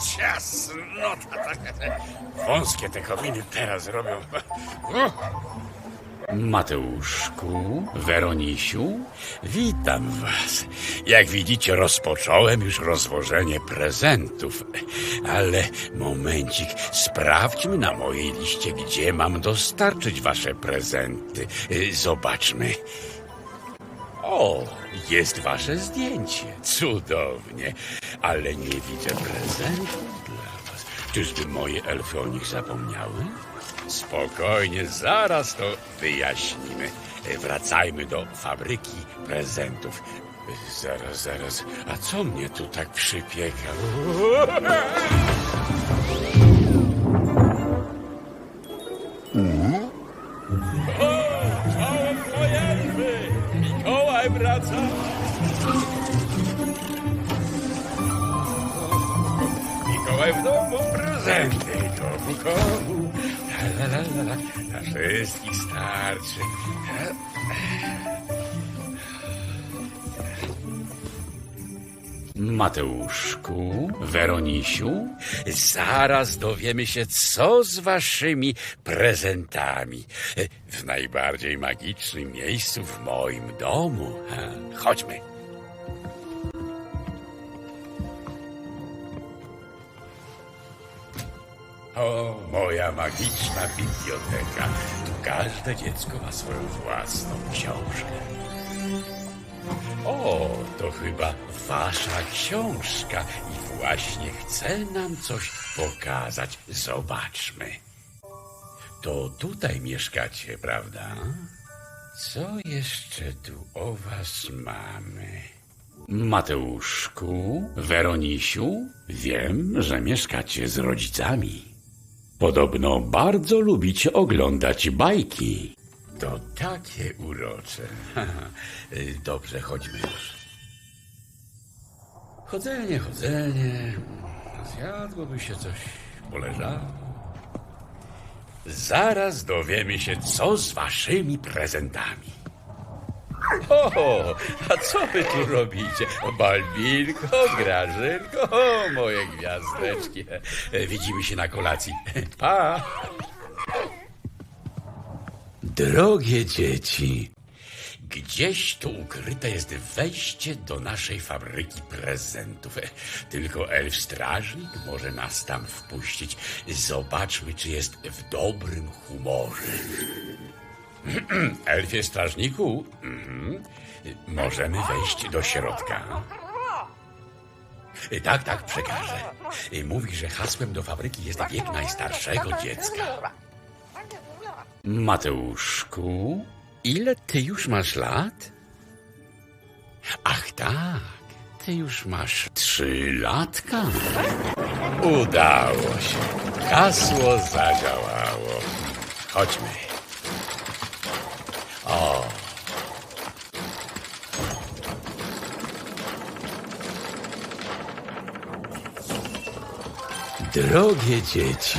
Ciasnota. Wąskie te kominy teraz robią. Mateuszku, Weronisiu, witam was. Jak widzicie, rozpocząłem już rozwożenie prezentów. Ale momencik, sprawdźmy na mojej liście, gdzie mam dostarczyć wasze prezenty. Zobaczmy. O, jest wasze zdjęcie. Cudownie. Ale nie widzę prezentów dla was. Czyżby moje elfy o nich zapomniały? Spokojnie, zaraz to wyjaśnimy. Wracajmy do fabryki prezentów. Zaraz, zaraz. A co mnie tu tak przypieka? Czołem Mikołaj wraca! Mikołaj w domu prezenty. Komu, komu? La, la, la, la. Na wszystkich starczy. Mateuszku, Weronisiu, zaraz dowiemy się, co z waszymi prezentami. W najbardziej magicznym miejscu w moim domu. Chodźmy. O, moja magiczna biblioteka. Tu każde dziecko ma swoją własną książkę. O, to chyba wasza książka i właśnie chce nam coś pokazać. Zobaczmy. To tutaj mieszkacie, prawda? Co jeszcze tu o was mamy? Mateuszku, Weronisiu, wiem, że mieszkacie z rodzicami. Podobno bardzo lubicie oglądać bajki. To takie urocze. Dobrze, chodźmy już. Chodzenie, chodzenie. Zjadłoby się coś, poleżało. Zaraz dowiemy się, co z waszymi prezentami. O, a co wy tu robicie? Balbinko, Grażynko, o, moje gwiazdeczki. Widzimy się na kolacji. Pa! Drogie dzieci, gdzieś tu ukryte jest wejście do naszej fabryki prezentów. Tylko elf strażnik może nas tam wpuścić. Zobaczmy, czy jest w dobrym humorze. Elfie strażniku, mhm. możemy wejść do środka. Tak, tak, przekażę. Mówi, że hasłem do fabryki jest wiek najstarszego dziecka. Mateuszku, ile ty już masz lat? Ach tak, ty już masz trzy latka. Udało się. Hasło zadziałało. Chodźmy. O. Drogie dzieci,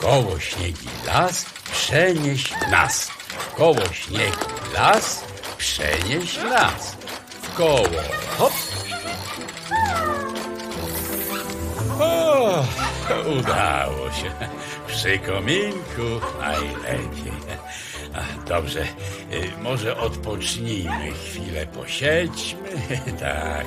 Koło śniegi las, przenieś nas. W Koło śniegu las, przenieś las. W koło hop. O, udało się. Przy kominku najlepiej. Dobrze, y, może odpocznijmy chwilę, posiedźmy. Tak,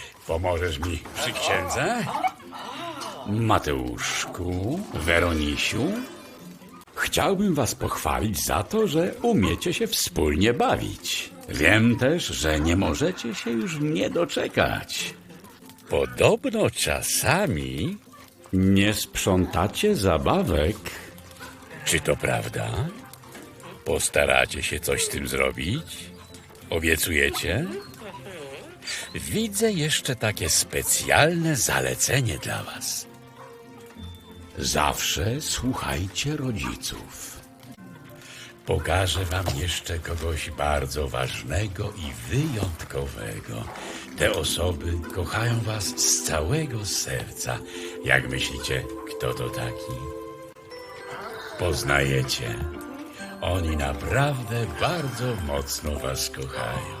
Pomożesz mi przy księdze? Mateuszku, Weronisiu, chciałbym was pochwalić za to, że umiecie się wspólnie bawić. Wiem też, że nie możecie się już mnie doczekać. Podobno czasami nie sprzątacie zabawek. Czy to prawda? Postaracie się coś z tym zrobić? Obiecujecie? Widzę jeszcze takie specjalne zalecenie dla was. Zawsze słuchajcie rodziców. Pokażę wam jeszcze kogoś bardzo ważnego i wyjątkowego. Te osoby kochają was z całego serca. Jak myślicie, kto to taki? Poznajecie. Oni naprawdę bardzo mocno was kochają.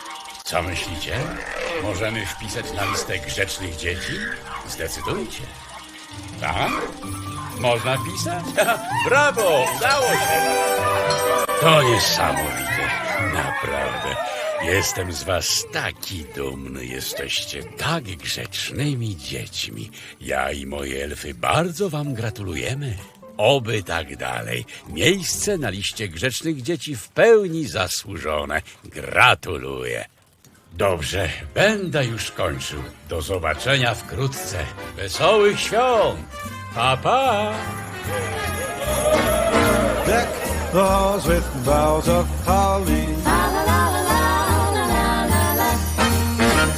Co myślicie? Możemy wpisać na listę grzecznych dzieci? Zdecydujcie. Tak? Można wpisać? Brawo! Udało się! To niesamowite. Naprawdę. Jestem z was taki dumny. Jesteście tak grzecznymi dziećmi. Ja i moje elfy bardzo wam gratulujemy. Oby tak dalej. Miejsce na liście grzecznych dzieci w pełni zasłużone. Gratuluję. Dobrze, będę już kończył. Do zobaczenia wkrótce. Wesołych świąt! Pa, pa! Deck the halls with boughs of holly.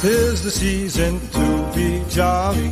Tis the season to be jolly.